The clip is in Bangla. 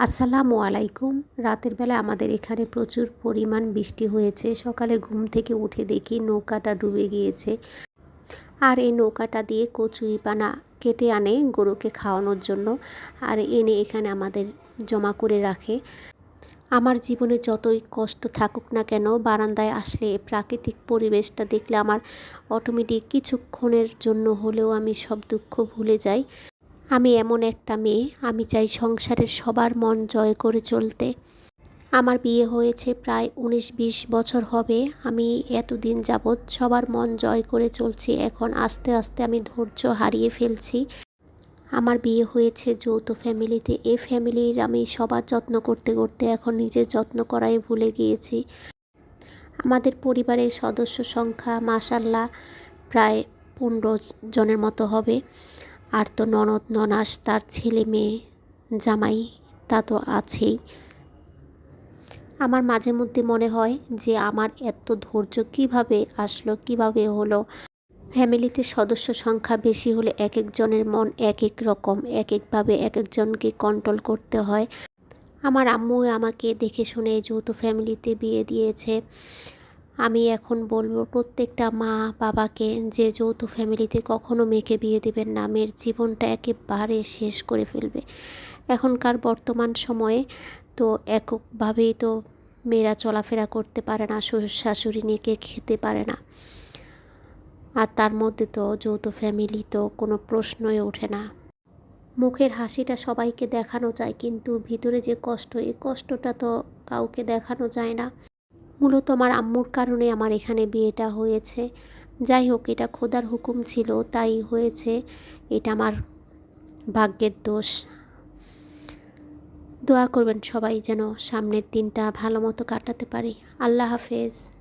আসসালামু আলাইকুম। রাতের বেলা আমাদের এখানে প্রচুর পরিমাণ বৃষ্টি হয়েছে। সকালে ঘুম থেকে উঠে দেখি নৌকাটা ডুবে গিয়েছে। আর এই নৌকাটা দিয়ে কচুরিপানা কেটে আনে গরুকে খাওয়ানোর জন্য আর এনে এখানে আমাদের জমা করে রাখে। আমার জীবনে যতই কষ্ট থাকুক না কেন, বারান্দায় আসলে প্রাকৃতিক পরিবেশটা দেখলে আমার অটোমেটিক কিছুক্ষণের জন্য হলেও আমি সব দুঃখ ভুলে যাই। আমি এমন একটা মেয়ে, আমি চাই সংসারের সবার মন জয় করে চলতে। আমার বিয়ে হয়েছে প্রায় উনিশ বিশ বছর হবে, আমি এতদিন যাবৎ সবার মন জয় করে চলছি, এখন আস্তে আস্তে আমি ধৈর্য হারিয়ে ফেলছি। আমার বিয়ে হয়েছে যৌথ ফ্যামিলিতে এই ফ্যামিলির আমি সবার যত্ন করতে করতে এখন নিজের যত্ন করাই ভুলে গিয়েছি। আমাদের পরিবারের সদস্য সংখ্যা মাসাল্লাহ প্রায় পনেরো জনের মতো হবে। আর তো ননদ ননাস তার ছেলে মেয়ে জামাই, তা তো আছেই। আমার মাঝে মধ্যে মনে হয় যে আমার এত ধৈর্য কীভাবে আসলো, কীভাবে হলো? ফ্যামিলিতে সদস্য সংখ্যা বেশি হলে এক একজনের মন এক এক রকম, এক একভাবে এক একজনকে কন্ট্রোল করতে হয়। আমার আম্মু আমাকে দেখে শুনে যৌথ ফ্যামিলিতে বিয়ে দিয়েছে। আমি এখন বলব প্রত্যেকটা মা বাবাকে যে যৌথ ফ্যামিলিতে কখনো মেয়েকে বিয়ে দেবেন না, মেয়ের জীবনটা একেবারে শেষ করে ফেলবে। এখনকার বর্তমান সময়ে তো এককভাবেই তো মেয়েরা চলাফেরা করতে পারে না শ্বশুর শাশুড়ি নিয়ে খেতে পারে না। আর তার মধ্যে তো যৌথ ফ্যামিলি তো কোনো প্রশ্নই ওঠে না। মুখের হাসিটা সবাইকে দেখানো যায়, কিন্তু ভিতরে যে কষ্ট, এই কষ্টটা তো কাউকে দেখানো যায় না। মূলত আমার আম্মুর কারণে আমার এখানে বিয়েটা হয়েছে। যাই হোক, এটা খোদার হুকুম ছিল, তাই হয়েছে। এটা আমার ভাগ্যের দোষ। দোয়া করবেন সবাই যেন সামনের দিনটা ভালো মতো কাটাতে পারি। আল্লাহ হাফেজ।